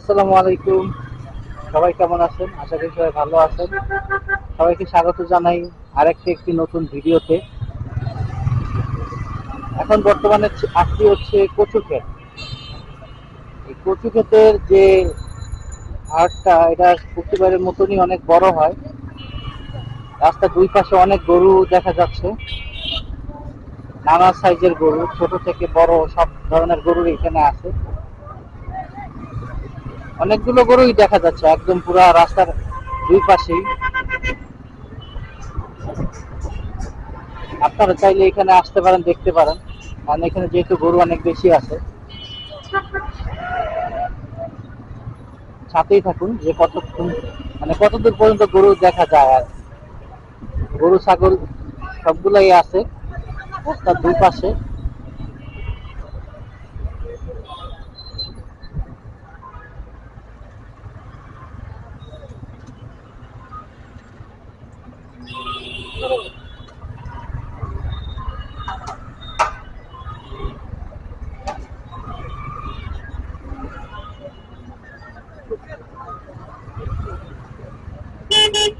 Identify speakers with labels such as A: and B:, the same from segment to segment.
A: আসসালামু আলাইকুম। সবাই কেমন আছেন? আশা করি সবাই ভালো আছেন। সবাইকে স্বাগত জানাই আরেকটি একটি নতুন ভিডিওতে। এখন বর্তমানে আসছি হচ্ছে কচু ক্ষেত এই কচু ক্ষেতের যে হাটটা এটা প্রতিবারের মতনই অনেক বড় হয়। রাস্তার দুই পাশে অনেক গরু দেখা যাচ্ছে। নানা সাইজের গরু, ছোট থেকে বড় সব ধরনের গরু এখানে আছে। অনেকগুলো গরুই দেখা যাচ্ছে, একদম পুরা রাস্তার দুই পাশেই। আপনারা চাইলে এখানে আসতে পারেন, দেখতে পারেন। কারণ এখানে যেহেতু গরু অনেক বেশি আছে। সাথেই থাকুন, যে কতক্ষণ মানে কতদূর পর্যন্ত গরু দেখা যায় আর। গরু, ছাগল সবগুলাই আছে, রাস্তার দুই পাশে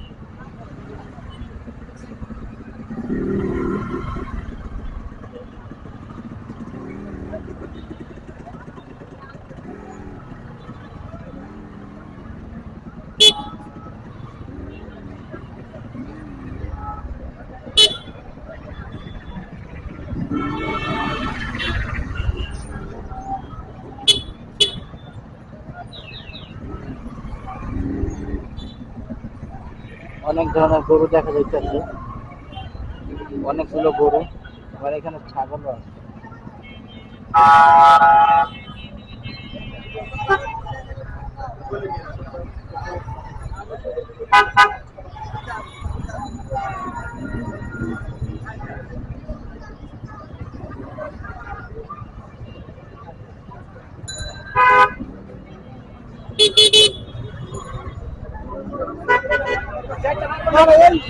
A: অনেক ধরনের গরু দেখা যাইতেছে। অনেকগুলো গরু আবার এখানে ছাগলও আছে। para él.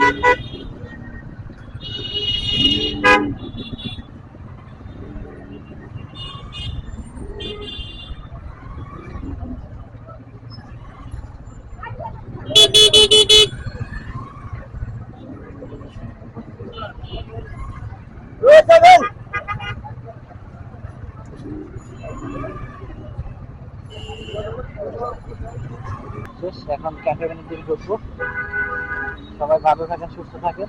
A: Thank you. শেষ এখন ক্যাফে ভ্যানের করব। সবাই ভালো থাকেন সুস্থ থাকেন।